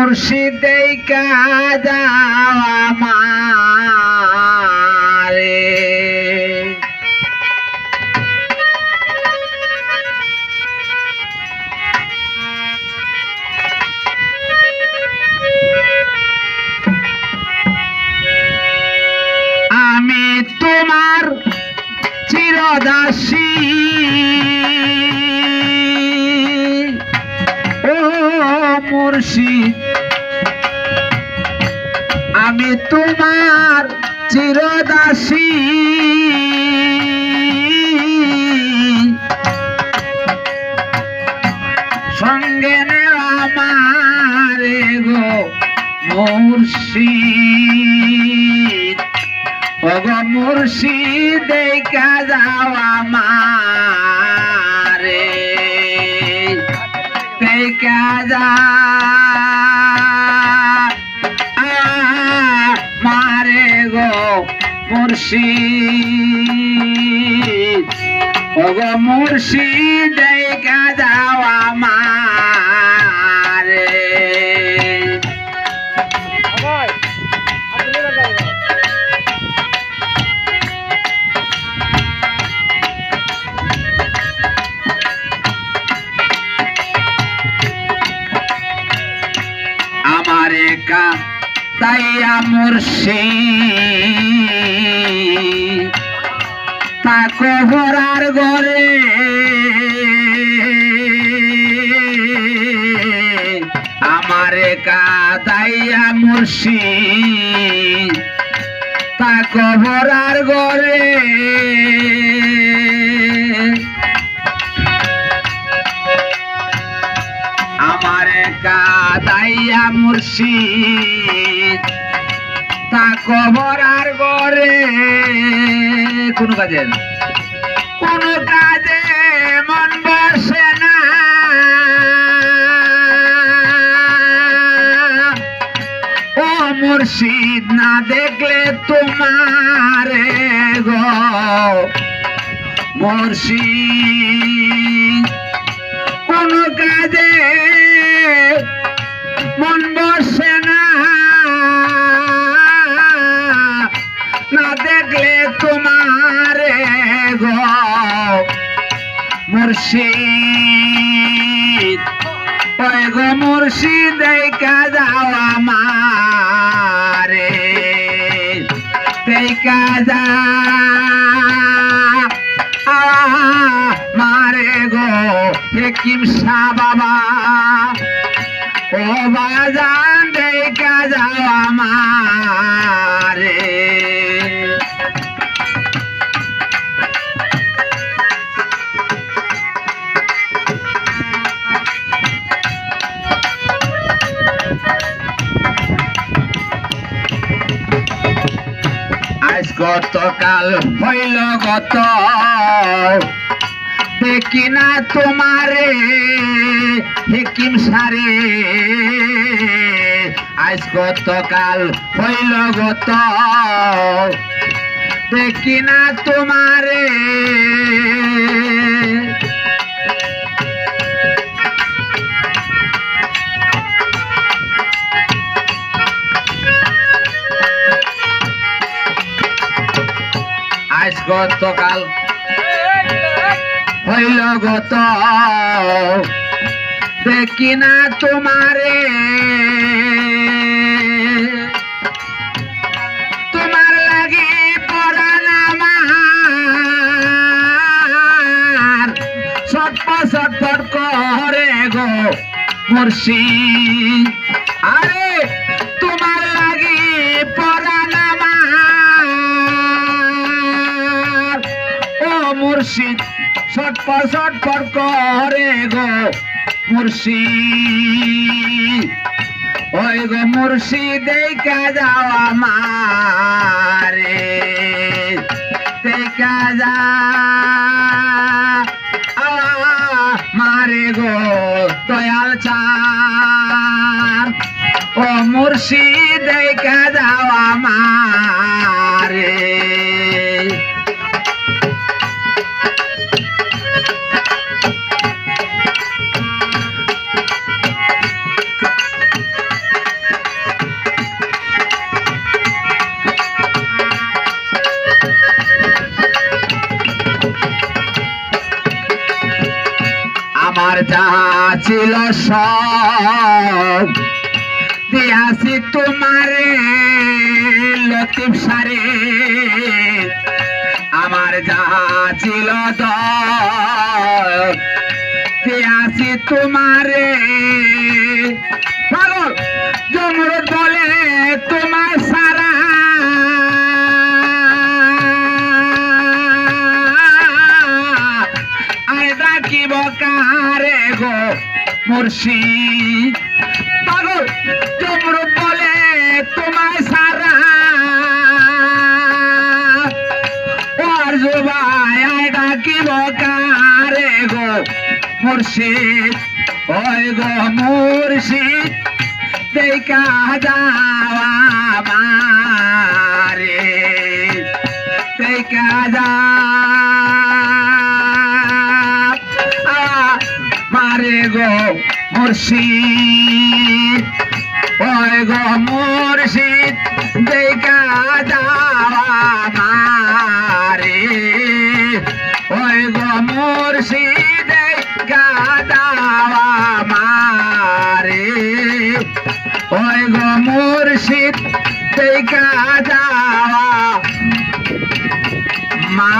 মুর্শিদ মারে। আমি তোমার চিরদাসী। ও মুর্শিদ। আমি তোমার চিরদাসী। সঙ্গে আমারে গো মুর্শিদ। ওগো মুর্শিদ দেখা যাও আমারে মুর্শিদ ওগো মুর্শিদ দেখা যাও আমারে। আমার একা তাইয়া মুর্শিদ তা কবরার ঘরে আমার একা তাইয়া মুর্শিদ। তা কবরার ঘরে আমার কাদাইয়া মুর্শিদ। তা কবর আর গরে কোন কাজে? কোন কাজে মন বসে না। ও মুর্শিদ, না দেখলে তোমার গো। মুর্শিদ, কোন কাজে মুর্শিদ। ওই গো মুর্শিদ দেখা যাও আমারে। দেখা যা মারে গো, হেকিম শাহ বাবা। ও বাজান দেখা যাও আমারে। আজ গতকাল হইল গত। দেখি না তোমারে, হেকিম সারে। আজ গতকাল হইল গত। দেখি না তোমারে গতকাল হইল গত দেখি না তোমারে। তোমার লাগে পরাণ আমার। ছটপট ছটপট করে গো মুর্শিদ। আরে মুর্শিদ ছটপট ছটপট করে গো মুর্শিদ। ওই গো মুর্শিদ দেখা যাও দেখা যা মারে গো দয়াল চার ও মুর্শিদ আমার যা ছিল সব দিয়াছি তোমারে, লতিফ সারে। আমার যা ছিল দিয়াসি তোমার তোমারে। পাগল! ডাকিব কারে গো মুর্শিদ পাগল জমরত বলে তোমার সারা। ওর জুবাই আয় ডাকিব কারে গো মুর্শিদ ওই গো মুর্শিদ দেখা যাওয়া মারে দেখা যা মুর্শিদ। ওই গো মুর্শিদ, দেখা মারে ওই গো মুর্শিদ, দেখা যাওয়া মারে ওই গো মুর্শিদ, দেখা যাওয়া মা